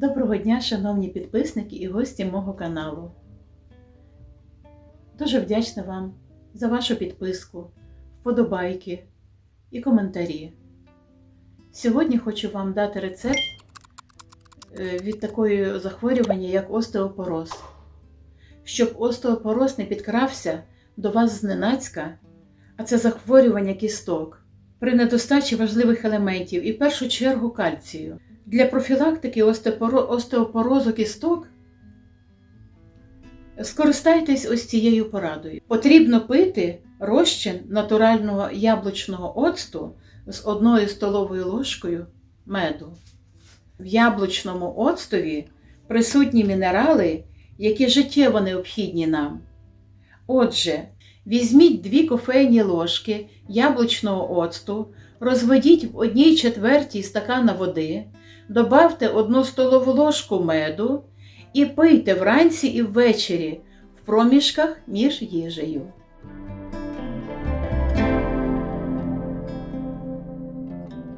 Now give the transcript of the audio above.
Доброго дня, шановні підписники і гості мого каналу. Дуже вдячна вам за вашу підписку, вподобайки і коментарі. Сьогодні хочу вам дати рецепт е, від такої захворювання, як остеопороз. Щоб остеопороз не підкрався до вас зненацька, а це захворювання кісток при недостачі важливих елементів і в першу чергу кальцію. Для профілактики остеопорозу кісток скористайтесь ось цією порадою. Потрібно пити розчин натурального яблучного оцту з одною столовою ложкою меду. В яблучному оцтові присутні мінерали, які життєво необхідні нам. Отже, візьміть дві кофейні ложки яблучного оцту, розведіть в одній четвертій стакана води, добавте одну столову ложку меду і пийте вранці і ввечері в проміжках між їжею.